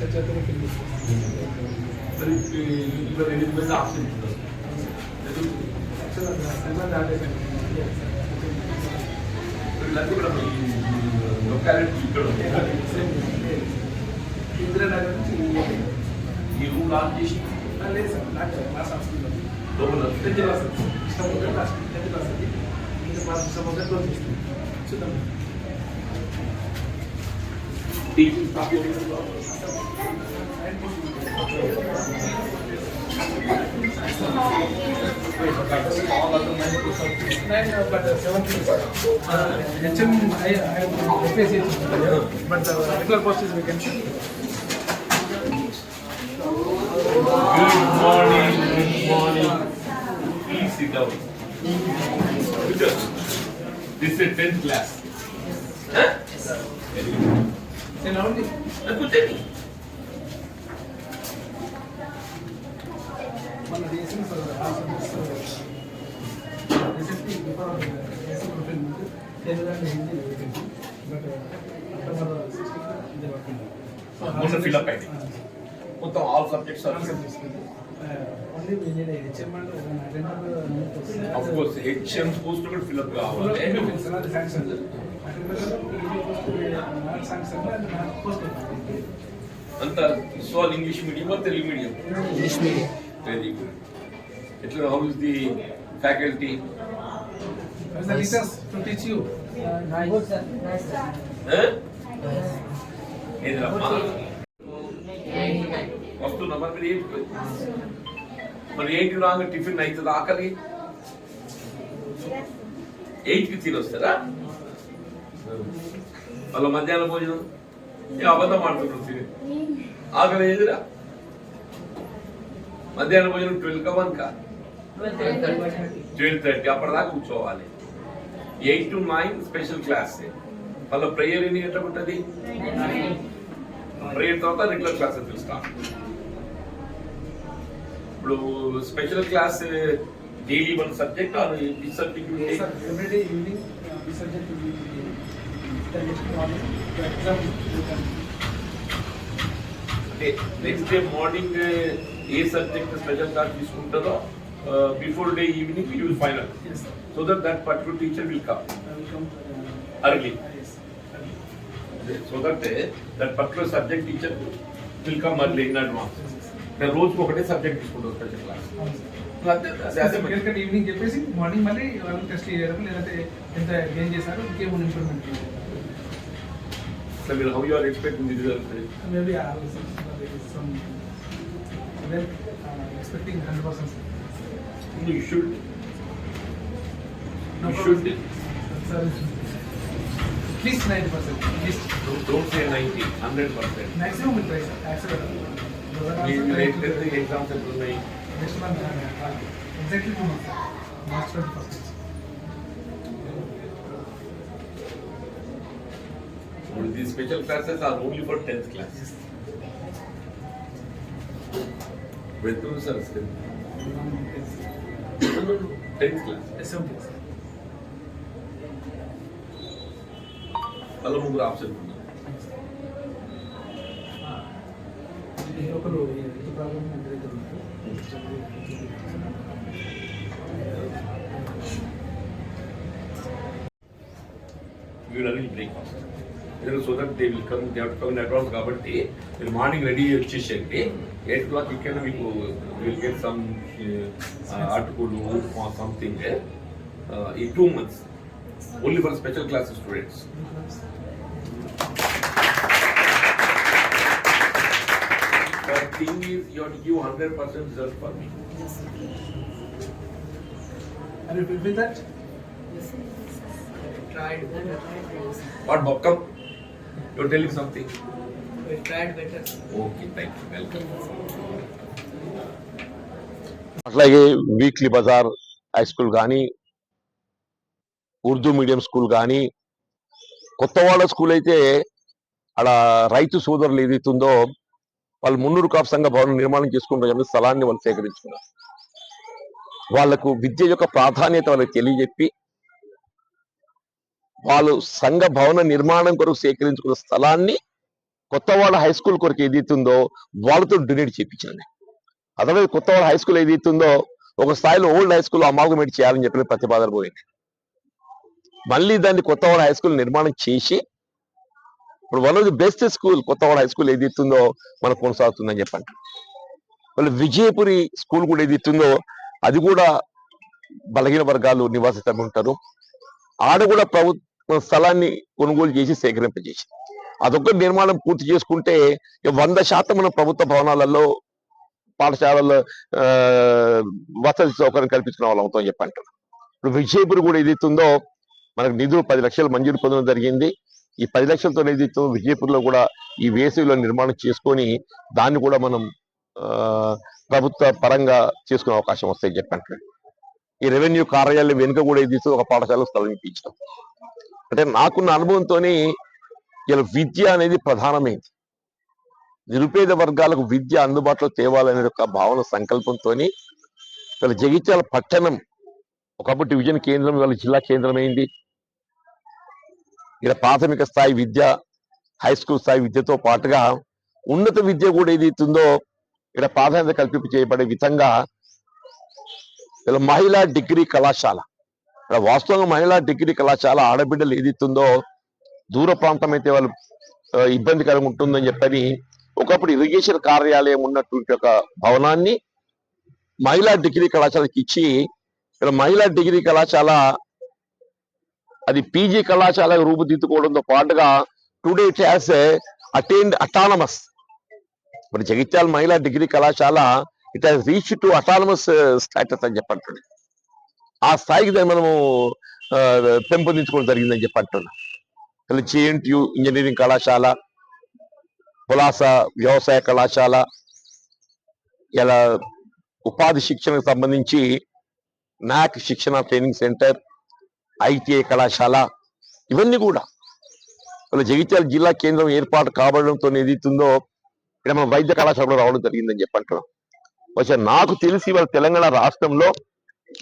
ఇస్తారు సెవెన్ దాటేసాను వీళ్ళంతా కూడా లొకాలిటీ ఇక్కడ ఉంది ఇందిరానగర్ నుంచి ఈ రూమ్ లాక్ చేసి లేదు సార్ నాకు క్లాస్ హాస్పిటల్ లోపల టెన్త్ క్లాస్ సముద్రం క్లాస్ టెన్త్ క్లాస్ అది ఇంకా క్లాస్ సముద్రం క్లోజ్ చేస్తుంది చూద్దాం teaching Good morning, good morning. Please sit down. This is 10th class. Huh? Yes. కూర్చోండి. వర్కింగ్ మొన్న up అయింది. మొత్తం all subjects of course HM post కూడా ఫిల్ అప్ కావాలి Sanction not sanction and not post అంత so English medium Telugu medium English medium very good ఎట్లా how is the faculty the teachers to teach you. Good, sir. Nice, sir. ఏదిరమ్మా వస్తున్నా మరి మీరు ఏంటి మరి ఏంటి రాంగ్ టిఫిన్ అవుతుంది ఆకలి ఎయిట్కి తిని మళ్ళీ మధ్యాహ్నం భోజనం. ఏ అబద్ధం ఆడుతున్నారు తిని? ఆకలి ఏదిరా మధ్యాహ్నం భోజనం ట్వెల్వ్ కా వన్ కా? ట్వెల్వ్ థర్టీ అప్పటిదాకా కూర్చోవాలి. Eight to nine special class వాళ్ళ ప్రేయర్ ఎన్ని గంటలకు ఉంటుంది? ప్రేయర్ తర్వాత రెగ్యులర్ క్లాసెస్ విల్ ఇప్పుడు special class daily one subject or ఈ సబ్జెక్ట్ నెక్స్ట్ డే మార్నింగ్ ఏ సబ్జెక్ట్ స్పెషల్ క్లాస్ తీసుకుంటారో before day evening you final. So that that particular teacher will come early. So that that particular subject teacher will come early in advance. నేను రోజుకి ఒకటే subject తీసుకుంటాను special class evening చెప్పేసి morning మళ్ళీ test చేయడం లేదంటే ఎంత గెయిన్ చేశారు ఇంకేమైనా improvement I mean, how you are expecting the result? Maybe I will see some. Well, expecting 100%. No, you should. No you should. Sir, at least 90%. At least. Don't, don't say 90, 100%. Maximum will try, sir. Absolutely. Later the exams are Next month, exactly two months. March 21st. But these special classes are only for 10th classes. Breathum Sanskrit. 10th class. SMT. అలా ముగ్గురు option ఉన్నారు ఒకరు ఎంత problem వీడు అడిగి breakfast మీరు so that they will come they have come in advance కాబట్టి మీరు మార్నింగ్ రెడీ వచ్చేసేయండి ఎయిట్ క్లాక్ ఇక్కడ మీకు విల్ గెట్ సమ్ అటుకులు సంథింగ్ ఈ two months only for special class students The thing is, you have to give hundred percent result for me. Are you with that? Tried. Better. What మొక్కం you telling something అట్లాగే weekly బజార్ high school కానీ Urdu medium school కానీ Kothawada school అయితే అక్కడ రైతు సోదరులు ఏదైతుందో వాళ్ళు మున్నూరు కాపు సంఘ భవనం నిర్మాణం చేసుకుంటారు స్థలాన్ని వాళ్ళు సేకరించుకున్నారు. వాళ్ళకు విద్య యొక్క ప్రాధాన్యత వాళ్ళకి తెలియజెప్పి వాళ్ళు సంఘ భవన నిర్మాణం కొరకు సేకరించుకున్న స్థలాన్ని కొత్తవాడ హై స్కూల్ కొరకు ఏదైతుందో వాళ్ళతో డొనేట్ చేయించాను అదే కొత్తవాడ హై స్కూల్ ఏదైతుందో ఒక స్థాయిలో ఓల్డ్ హై స్కూల్ అమాగమేట్ చేయాలని చెప్పిన ప్రతిపాదన పోయింది మళ్ళీ దాన్ని కొత్తవాడ హై స్కూల్ నిర్మాణం చేసి ఇప్పుడు one of the best school Kothawada high school ఏదైతుందో మనకు కొనసాగుతుందని చెప్పండి. మళ్ళీ విజయపురి స్కూల్ కూడా ఏదైతుందో అది కూడా బలహీన వర్గాలు నివాసితం ఉంటారు ఆడ కూడా ప్రభుత్వ స్థలాన్ని కొనుగోలు చేసి సేకరింపజేసింది అదొక నిర్మాణం పూర్తి చేసుకుంటే వంద శాతం మన ప్రభుత్వ భవనాలలో పాఠశాలల్లో ఆ, వసతి సౌకర్యం కల్పించిన వాళ్ళు అవుతాం చెప్పంటారు ఇప్పుడు విజయపూర్ కూడా ఏదైతుందో మనకు నిధులు పది లక్షలు మంజూరు పొందడం జరిగింది. ఈ పది లక్షలతో ఏదైతుందో విజయపూర్లో కూడా ఈ వేసవిలో నిర్మాణం చేసుకొని దాన్ని కూడా మనం ఆ, ప్రభుత్వ పరంగా చేసుకునే అవకాశం వస్తాయి చెప్పంటారు ఈ రెవెన్యూ కార్యాలయం వెనుక కూడా ఏదైతే ఒక పాఠశాల స్థలం ఇప్పించడం అంటే నాకున్న అనుభవంతోని ఇలా విద్య అనేది ప్రధానమైంది. నిరుపేద వర్గాలకు విద్య అందుబాటులో తేవాలనే ఒక భావన సంకల్పంతో వీళ్ళ జగిత్యాల పట్టణం ఒకప్పుడు డివిజన్ కేంద్రం ఇవాళ జిల్లా కేంద్రం అయింది ఇక్కడ ప్రాథమిక స్థాయి విద్య హై స్కూల్ స్థాయి విద్యతో పాటుగా ఉన్నత విద్య కూడా ఏదైతుందో ఇక్కడ ప్రాధాన్యత కల్పింపు చేయబడే విధంగా ఇలా మహిళా డిగ్రీ కళాశాల ఇక్కడ వాస్తవంగా మహిళా డిగ్రీ కళాశాల ఆడబిడ్డలు ఏదితుందో దూర ప్రాంతం అయితే వాళ్ళు ఇబ్బందికరంగా ఉంటుందని చెప్పని ఒకప్పుడు ఇరిగేషన్ కార్యాలయం ఉన్నటువంటి ఒక భవనాన్ని మహిళా డిగ్రీ కళాశాలకి ఇచ్చి ఇక్కడ మహిళా డిగ్రీ కళాశాల అది పీజీ కళాశాల రూపుదిద్దుకోవడంతో పాటుగా today it has attend autonomous. మరి జగిత్యాల మహిళా డిగ్రీ కళాశాల it has reach to autonomous status అని చెప్పంటుంది ఆ స్థాయికి మనము పెంపొందించుకోవడం జరిగిందని చెప్పి ఇలా జేఎన్టీయు ఇంజనీరింగ్ కళాశాల పులాస వ్యవసాయ కళాశాల ఇలా ఉపాధి శిక్షణకు సంబంధించి నాక్ శిక్షణ ట్రైనింగ్ సెంటర్ ఐటీఐ కళాశాల ఇవన్నీ కూడా. ఇలా జగిత్యాల జిల్లా కేంద్రం ఏర్పాటు కాబడడంతో ఏదైతుందో ఇక్కడ మన వైద్య కళాశాల రావడం జరిగిందని చెప్పి అంటున్నాం. నాకు తెలిసి వాళ్ళ తెలంగాణ రాష్ట్రంలో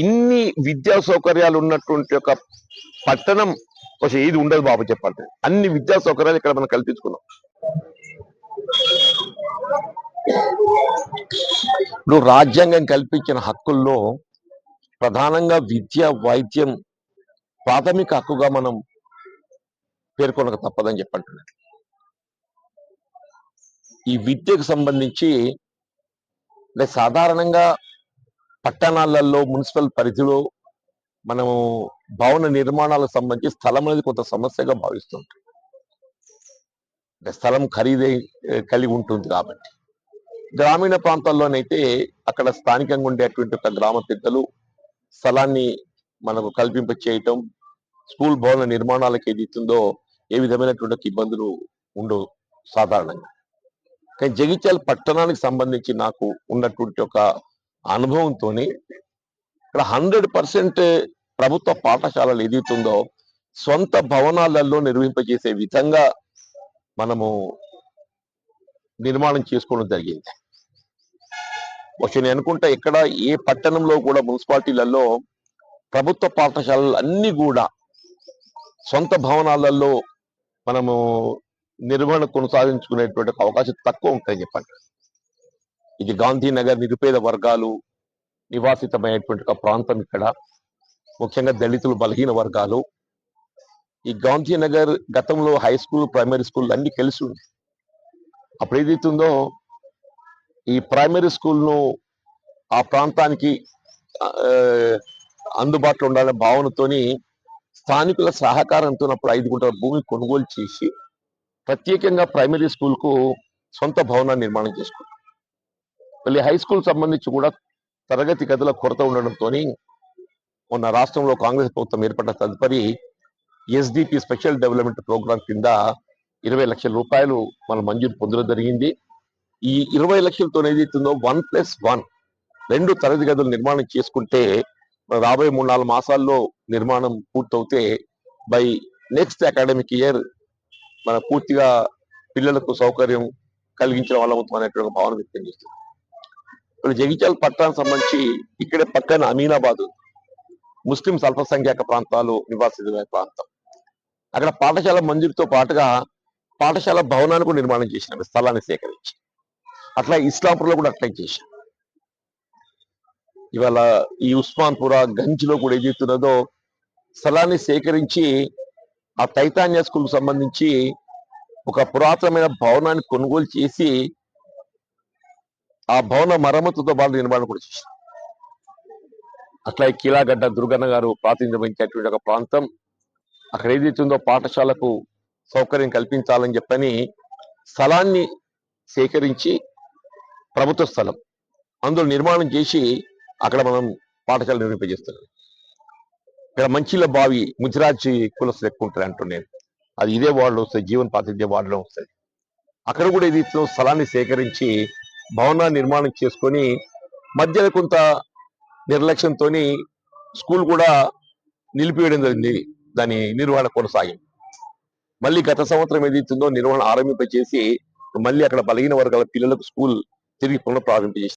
ఇన్ని విద్యా సౌకర్యాలు ఉన్నటువంటి ఒక పట్టణం కొంచెం ఏది ఉండదు బాబు చెప్పండి. అన్ని విద్యా సౌకర్యాలు ఇక్కడ మనం కల్పించుకున్నాం. ఇప్పుడు రాజ్యాంగం కల్పించిన హక్కుల్లో ప్రధానంగా విద్య వైద్యం ప్రాథమిక హక్కుగా మనం పేర్కొనక తప్పదని చెప్పంటున్నాను ఈ విద్యకు సంబంధించి అంటే సాధారణంగా పట్టణాలలో మున్సిపల్ పరిధిలో మనము భవన నిర్మాణాలకు సంబంధించి స్థలం అనేది కొంత సమస్యగా భావిస్తుంటాం. అంటే స్థలం ఖరీదై కలిగి ఉంటుంది కాబట్టి. గ్రామీణ ప్రాంతాల్లోనైతే అక్కడ స్థానికంగా ఉండేటువంటి ఒక గ్రామ పెద్దలు స్థలాన్ని మనకు కల్పింప చేయటం స్కూల్ భవన నిర్మాణాలకు ఏదైతుందో ఏ విధమైనటువంటి ఇబ్బందులు ఉండవు సాధారణంగా. కానీ జగిత్యాల పట్టణానికి సంబంధించి నాకు ఉన్నటువంటి ఒక అనుభవంతో ఇక్కడ హండ్రెడ్ పర్సెంట్ ప్రభుత్వ పాఠశాలలు ఏదైతుందో సొంత భవనాలలో నిర్వహింపజేసే విధంగా మనము నిర్మాణం చేసుకోవడం జరిగింది. వచ్చి నేను అనుకుంటా ఇక్కడ ఏ పట్టణంలో కూడా మున్సిపాలిటీలలో ప్రభుత్వ పాఠశాలలు అన్ని కూడా సొంత భవనాలలో మనము నిర్వహణ కొనసాగించుకునేటువంటి అవకాశం తక్కువ ఉంటాయి చెప్పండి. ఇది గాంధీనగర్ నిరుపేద వర్గాలు నివాసితమైనటువంటి ఒక ప్రాంతం ఇక్కడ. ముఖ్యంగా దళితులు బలహీన వర్గాలు. ఈ గాంధీనగర్ గతంలో హై స్కూల్ ప్రైమరీ స్కూల్ అన్ని కలిసి ఉంది. అప్పుడు ఏదైతుందో ఈ ప్రైమరీ స్కూల్ను ఆ ప్రాంతానికి అందుబాటులో ఉండాలనే భావనతోని స్థానికుల సహకారంతో అప్పుడు ఐదు గుంటల భూమి కొనుగోలు చేసి ప్రత్యేకంగా ప్రైమరీ స్కూల్కు సొంత భవనాన్ని నిర్మాణం చేసుకున్నారు. మళ్ళీ హై స్కూల్ సంబంధించి కూడా తరగతి గదుల కొరత ఉండడంతో మొన్న రాష్ట్రంలో కాంగ్రెస్ ప్రభుత్వం ఏర్పడ్డ తదుపరి ఎస్డిపి స్పెషల్ డెవలప్మెంట్ ప్రోగ్రామ్ కింద ఇరవై లక్షల రూపాయలు మనం మంజూరు పొందడం జరిగింది. ఈ ఇరవై లక్షలతో ఏదైతుందో వన్ ప్లస్ వన్ రెండు తరగతి గదులు నిర్మాణం చేసుకుంటే రాబోయే మూడు నాలుగు మాసాల్లో నిర్మాణం పూర్తవుతే బై నెక్స్ట్ అకాడమిక్ ఇయర్ మన పూర్తిగా పిల్లలకు సౌకర్యం కలిగించడం వల్ల అవుతాం అనేటువంటి భావన వ్యక్తం చేస్తుంది. జగిత్యాల పట్టణానికి సంబంధించి ఇక్కడే పక్కన అమీనాబాద్ ముస్లిం అల్పసంఖ్యాక ప్రాంతాలు నివాసితులైన ప్రాంతం. అక్కడ పాఠశాల మంజూరుతో పాటుగా పాఠశాల భవనాన్ని కూడా నిర్మాణం చేసినాం స్థలాన్ని సేకరించి. అట్లా ఇస్లాంపూర్లో కూడా అట్లా చేశాం ఇవాళ ఈ ఉస్మాన్పుర గంజ్లో కూడా చెప్తున్నదో స్థలాన్ని సేకరించి ఆ తైతాన్య స్కూల్ సంబంధించి ఒక పురాతనమైన భవనాన్ని కొనుగోలు చేసి ఆ భవన మరమ్మతుతో పాటు నిర్మాణం కూడా చేశాం అట్లా ఈ కీలాగడ్డ దుర్గన్న గారు ప్రాతినిధ్యం వహించేటువంటి ఒక ప్రాంతం అక్కడ ఏదైతే ఉందో పాఠశాలకు సౌకర్యం కల్పించాలని చెప్పని స్థలాన్ని సేకరించి ప్రభుత్వ స్థలం అందులో నిర్మాణం చేసి అక్కడ మనం పాఠశాల నిర్మింపజేస్తున్నాం. ఇక్కడ మంచిల బావి ముజిరాజ్ కులస్తులు ఎక్కువ ఉంటారు అంటున్నాను అది ఇదే వార్డులో వస్తుంది జీవన ప్రాతినిధ్య ఇదే వార్డులో వస్తుంది. అక్కడ కూడా ఇది స్థలాన్ని సేకరించి భవనాన్ని నిర్మాణం చేసుకొని మధ్యలో కొంత నిర్లక్ష్యంతో స్కూల్ కూడా నిలిపివేయడం జరిగింది. దాని నిర్వహణ కొనసాగింది. మళ్ళీ గత సంవత్సరం ఏదైతుందో నిర్వహణ ఆరంభింపచేసి మళ్ళీ అక్కడ బలహీన వర్గాల పిల్లలకు స్కూల్ తిరిగి పునః